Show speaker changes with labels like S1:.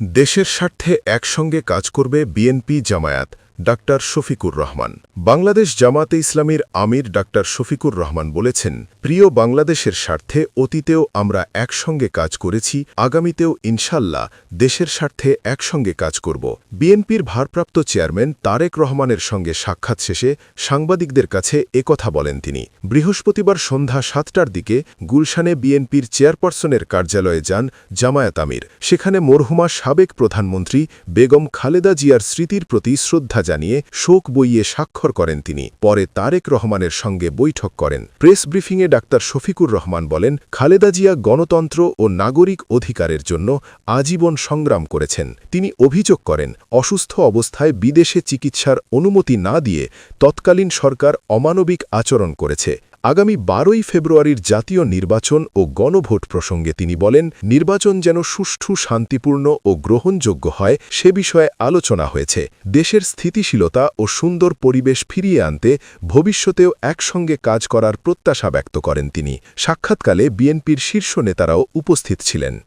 S1: দেশের স্বার্থে একসঙ্গে কাজ করবে বিএনপি জামায়াত। ডাক্তার শফিকুর রহমান। বাংলাদেশ জামাতে ইসলামীর আমির ডাক্তার শফিকুর রহমান বলেছেন, প্রিয় বাংলাদেশের স্বার্থে অতীতেও আমরা একসঙ্গে কাজ করেছি, আগামীতেও ইনশাল্লাহ দেশের স্বার্থে একসঙ্গে কাজ করব। বিএনপির ভারপ্রাপ্ত চেয়ারম্যান তারেক রহমানের সঙ্গে সাক্ষাৎ শেষে সাংবাদিকদের কাছে একথা বলেন তিনি। বৃহস্পতিবার সন্ধ্যা সাতটার দিকে গুলশানে বিএনপির চেয়ারপারসনের কার্যালয়ে যান জামায়াত আমির। সেখানে মরহুমা সাবেক প্রধানমন্ত্রী বেগম খালেদা জিয়ার স্মৃতির প্রতি শ্রদ্ধা জানিয়ে শোক বইয়ে স্বাক্ষর করেন তিনি। পরে তারেক রহমানের সঙ্গে বৈঠক করেন। প্রেস ব্রিফিংয়ে ডাক্তার শফিকুর রহমান বলেন, খালেদা জিয়া গণতন্ত্র ও নাগরিক অধিকারের জন্য আজীবন সংগ্রাম করেছেন। তিনি অভিযোগ করেন, অসুস্থ অবস্থায় বিদেশে চিকিৎসার অনুমতি না দিয়ে তৎকালীন সরকার অমানবিক আচরণ করেছে। আগামী বারোই ফেব্রুয়ারির জাতীয় নির্বাচন ও গণভোট প্রসঙ্গে তিনি বলেন, নির্বাচন যেন সুষ্ঠু, শান্তিপূর্ণ ও গ্রহণযোগ্য হয় সে বিষয়ে আলোচনা হয়েছে। দেশের স্থিতিশীলতা ও সুন্দর পরিবেশ ফিরিয়ে আনতে ভবিষ্যতেও একসঙ্গে কাজ করার প্রত্যাশা ব্যক্ত করেন তিনি। সাক্ষাৎকালে বিএনপির শীর্ষ নেতারাও উপস্থিত ছিলেন।